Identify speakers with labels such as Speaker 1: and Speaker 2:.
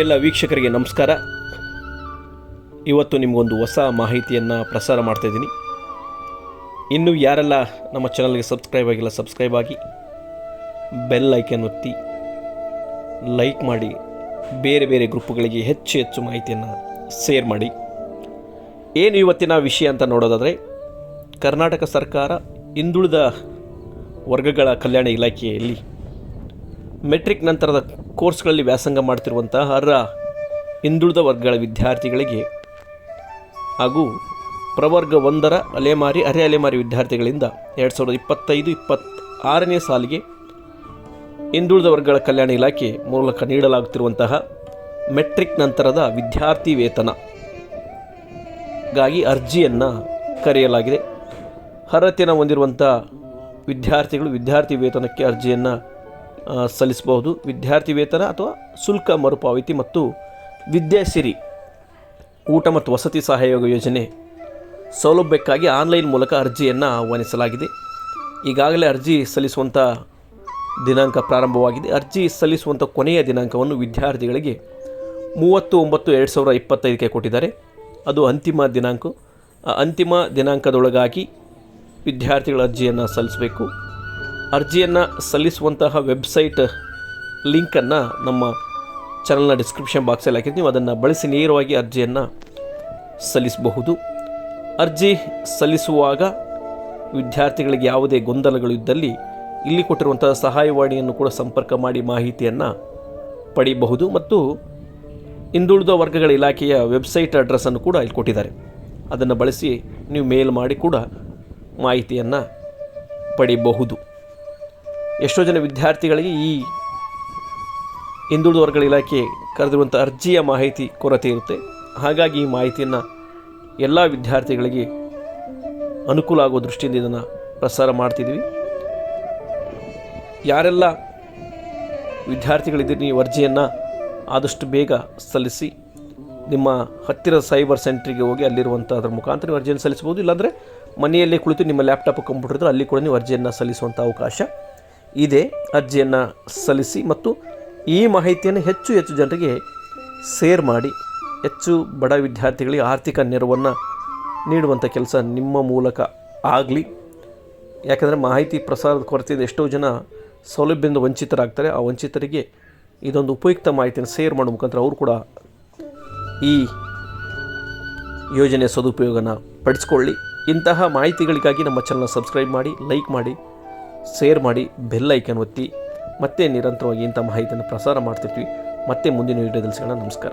Speaker 1: ಎಲ್ಲ ವೀಕ್ಷಕರಿಗೆ ನಮಸ್ಕಾರ. ಇವತ್ತು ನಿಮಗೊಂದು ಹೊಸ ಮಾಹಿತಿಯನ್ನು ಪ್ರಸಾರ ಮಾಡ್ತಾಯಿದ್ದೀನಿ ಇನ್ನು ಯಾರೆಲ್ಲ ನಮ್ಮ ಚಾನಲ್ಗೆ ಸಬ್ಸ್ಕ್ರೈಬ್ ಆಗಿಲ್ಲ, ಸಬ್ಸ್ಕ್ರೈಬ್ ಆಗಿ ಬೆಲ್ ಐಕನ್ ಒತ್ತಿ, ಲೈಕ್ ಮಾಡಿ, ಬೇರೆ ಬೇರೆ ಗ್ರೂಪ್ಗಳಿಗೆ ಹೆಚ್ಚು ಹೆಚ್ಚು ಮಾಹಿತಿಯನ್ನು ಶೇರ್ ಮಾಡಿ. ಏನು ಇವತ್ತಿನ ವಿಷಯ ಅಂತ ನೋಡೋದಾದರೆ, ಕರ್ನಾಟಕ ಸರ್ಕಾರ ಹಿಂದುಳಿದ ವರ್ಗಗಳ ಕಲ್ಯಾಣ ಇಲಾಖೆಯಲ್ಲಿ ಮೆಟ್ರಿಕ್ ನಂತರದ ಕೋರ್ಸ್ಗಳಲ್ಲಿ ವ್ಯಾಸಂಗ ಮಾಡ್ತಿರುವಂತಹ ಅರ್ಹ ಹಿಂದುಳಿದ ವರ್ಗಗಳ ವಿದ್ಯಾರ್ಥಿಗಳಿಗೆ ಹಾಗೂ ಪ್ರವರ್ಗ ಒಂದರ ಅಲೆಮಾರಿ, ಅರೆ ಅಲೆಮಾರಿ ವಿದ್ಯಾರ್ಥಿಗಳಿಂದ ಎರಡು ಸಾವಿರದ ಇಪ್ಪತ್ತೈದು, ಇಪ್ಪತ್ತಾರನೇ ಸಾಲಿಗೆ ಹಿಂದುಳಿದ ವರ್ಗಗಳ ಕಲ್ಯಾಣ ಇಲಾಖೆ ಮೂಲಕ ನೀಡಲಾಗುತ್ತಿರುವಂತಹ ಮೆಟ್ರಿಕ್ ನಂತರದ ವಿದ್ಯಾರ್ಥಿ ವೇತನಗಾಗಿ ಅರ್ಜಿಯನ್ನು ಕರೆಯಲಾಗಿದೆ. ಅರ್ಹತೆಯನ್ನು ಹೊಂದಿರುವಂಥ ವಿದ್ಯಾರ್ಥಿಗಳು ವಿದ್ಯಾರ್ಥಿ ವೇತನಕ್ಕೆ ಅರ್ಜಿಯನ್ನು ಸಲ್ಲಿಸಬಹುದು. ವಿದ್ಯಾರ್ಥಿ ವೇತನ ಅಥವಾ ಶುಲ್ಕ ಮರುಪಾವತಿ ಮತ್ತು ವಿದ್ಯಾಸಿರಿ ಊಟ ಮತ್ತು ವಸತಿ ಸಹಯೋಗ ಯೋಜನೆ ಸೌಲಭ್ಯಕ್ಕಾಗಿ ಆನ್ಲೈನ್ ಮೂಲಕ ಅರ್ಜಿಯನ್ನು ಆಹ್ವಾನಿಸಲಾಗಿದೆ. ಈಗಾಗಲೇ ಅರ್ಜಿ ಸಲ್ಲಿಸುವಂಥ ದಿನಾಂಕ ಪ್ರಾರಂಭವಾಗಿದೆ. ಅರ್ಜಿ ಸಲ್ಲಿಸುವಂಥ ಕೊನೆಯ ದಿನಾಂಕವನ್ನು ವಿದ್ಯಾರ್ಥಿಗಳಿಗೆ ಮೂವತ್ತು ಒಂಬತ್ತು ಎರಡು ಸಾವಿರದ ಇಪ್ಪತ್ತೈದಕ್ಕೆ ಕೊಟ್ಟಿದ್ದಾರೆ. ಅದು ಅಂತಿಮ ದಿನಾಂಕ. ಅಂತಿಮ ದಿನಾಂಕದೊಳಗಾಗಿ ವಿದ್ಯಾರ್ಥಿಗಳ ಅರ್ಜಿಯನ್ನು ಸಲ್ಲಿಸಬೇಕು. ಅರ್ಜಿಯನ್ನು ಸಲ್ಲಿಸುವಂತಹ ವೆಬ್ಸೈಟ್ ಲಿಂಕನ್ನು ನಮ್ಮ ಚಾನಲ್ನ ಡಿಸ್ಕ್ರಿಪ್ಷನ್ ಬಾಕ್ಸಲ್ಲಿ ಹಾಕಿದ್ದು ನೀವು ಅದನ್ನು ಬಳಸಿ ನೇರವಾಗಿ ಅರ್ಜಿಯನ್ನು ಸಲ್ಲಿಸಬಹುದು. ಅರ್ಜಿ ಸಲ್ಲಿಸುವಾಗ ವಿದ್ಯಾರ್ಥಿಗಳಿಗೆ ಯಾವುದೇ ಗೊಂದಲಗಳು ಇದ್ದಲ್ಲಿ ಇಲ್ಲಿ ಕೊಟ್ಟಿರುವಂತಹ ಸಹಾಯವಾಣಿಯನ್ನು ಕೂಡ ಸಂಪರ್ಕ ಮಾಡಿ ಮಾಹಿತಿಯನ್ನು ಪಡೆಯಬಹುದು ಮತ್ತು ಹಿಂದುಳಿದ ವರ್ಗಗಳ ಇಲಾಖೆಯ ವೆಬ್ಸೈಟ್ ಅಡ್ರೆಸ್ಸನ್ನು ಕೂಡ ಇಲ್ಲಿ ಕೊಟ್ಟಿದ್ದಾರೆ. ಅದನ್ನು ಬಳಸಿ ನೀವು ಮೇಲ್ ಮಾಡಿ ಕೂಡ ಮಾಹಿತಿಯನ್ನು ಪಡೆಯಬಹುದು ಎಷ್ಟೋ ಜನ ವಿದ್ಯಾರ್ಥಿಗಳಿಗೆ ಈ ಹಿಂದುಳಿದ ವರ್ಗಗಳ ಇಲಾಖೆ ಕರೆದಿರುವಂಥ ಅರ್ಜಿಯ ಮಾಹಿತಿ ಕೊರತೆ ಇರುತ್ತೆ. ಹಾಗಾಗಿ ಈ ಮಾಹಿತಿಯನ್ನು ಎಲ್ಲ ವಿದ್ಯಾರ್ಥಿಗಳಿಗೆ ಅನುಕೂಲ ಆಗುವ ದೃಷ್ಟಿಯಿಂದ ಇದನ್ನು ಪ್ರಸಾರ ಮಾಡ್ತಿದ್ವಿ ಯಾರೆಲ್ಲ ವಿದ್ಯಾರ್ಥಿಗಳಿದ್ದೀರಿ ನೀವು ಅರ್ಜಿಯನ್ನು ಆದಷ್ಟು ಬೇಗ ಸಲ್ಲಿಸಿ ನಿಮ್ಮ ಹತ್ತಿರ ಸೈಬರ್ ಸೆಂಟ್ರಿಗೆ ಹೋಗಿ ಅಲ್ಲಿರುವಂಥ ಅದರ ಮುಖಾಂತರ ನೀವು ಅರ್ಜಿಯನ್ನು ಸಲ್ಲಿಸ್ಬೋದು ಇಲ್ಲಾಂದರೆ ಮನೆಯಲ್ಲೇ ಕುಳಿತು ನಿಮ್ಮ ಲ್ಯಾಪ್ಟಾಪ್ ಕಂಪ್ಯೂಟರ್ ಇದ್ದರೆ ಅಲ್ಲಿ ಕೂಡ ನೀವು ಅರ್ಜಿಯನ್ನು ಸಲ್ಲಿಸುವಂಥ ಅವಕಾಶ ಇದೆ ಅರ್ಜಿಯನ್ನು ಸಲ್ಲಿಸಿ ಮತ್ತು ಈ ಮಾಹಿತಿಯನ್ನು ಹೆಚ್ಚು ಹೆಚ್ಚು ಜನರಿಗೆ ಸೇರ್ ಮಾಡಿ. ಹೆಚ್ಚು ಬಡ ವಿದ್ಯಾರ್ಥಿಗಳಿಗೆ ಆರ್ಥಿಕ ನೆರವನ್ನು ನೀಡುವಂಥ ಕೆಲಸ ನಿಮ್ಮ ಮೂಲಕ ಆಗಲಿ. ಯಾಕಂದರೆ ಮಾಹಿತಿ ಪ್ರಸಾರದ ಕೊರತೆಯಿಂದ ಎಷ್ಟೋ ಜನ ಸೌಲಭ್ಯದಿಂದ ವಂಚಿತರಾಗ್ತಾರೆ. ಆ ವಂಚಿತರಿಗೆ ಇದೊಂದು ಉಪಯುಕ್ತ ಮಾಹಿತಿಯನ್ನು ಸೇರ್ ಮಾಡೋ ಮುಖಾಂತರ ಅವರು ಕೂಡ ಈ ಯೋಜನೆಯ ಸದುಪಯೋಗನ ಪಡಿಸ್ಕೊಳ್ಳಿ. ಇಂತಹ ಮಾಹಿತಿಗಳಿಗಾಗಿ ನಮ್ಮ ಚಾನಲ್ನ ಸಬ್ಸ್ಕ್ರೈಬ್ ಮಾಡಿ ಲೈಕ್ ಮಾಡಿ. ಶೇರ್ ಮಾಡಿ ಬೆಲ್ ಐಕನ್ ಒತ್ತಿ ಮತ್ತೆ ನಿರಂತರವಾಗಿ ಇಂಥ ಮಾಹಿತಿಯನ್ನು ಪ್ರಸಾರ ಮಾಡ್ತಿರ್ತೀವಿ. ಮತ್ತೆ ಮುಂದಿನ ವೀಡಿಯೋದಲ್ಲಿ ಸಿಗೋಣ. ನಮಸ್ಕಾರ.